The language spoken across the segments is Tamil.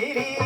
ಗಿರಿ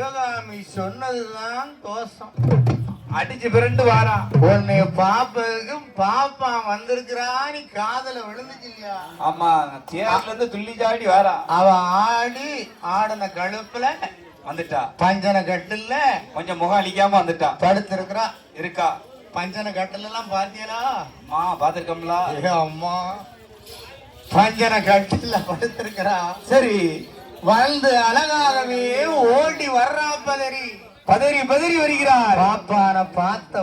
சிவகாமி சொன்னதுதான் தோஷம். அடிச்சு பிறண்டு வாரான் உன்னை பாப்பதுக்கு பாப்பா வந்திருக்கிறான்னு காதல விழுந்துச்சு இல்லையா? ஆமா தேர்ல இருந்து துள்ளி சாடி வாரா அவ ஆடி ஆடின கழுப்புல வந்துட்டா. பஞ்சன கட்டில்ல கொஞ்சம் முகம் அழிக்காம வந்துட்டா. படுத்திருக்கிறா. இருக்கா? பஞ்சன கட்டில் எல்லாம் பாத்தியலா அம்மா பாத்திருக்கோம்ல அம்மா. பஞ்சன கட்டில்ல படுத்திருக்கிறா. சரி. வாழ்ந்து அழகாகவே ஓடி வர்றா பதறி. பதறி பதறி வருகிறார். பாப்பான பார்த்த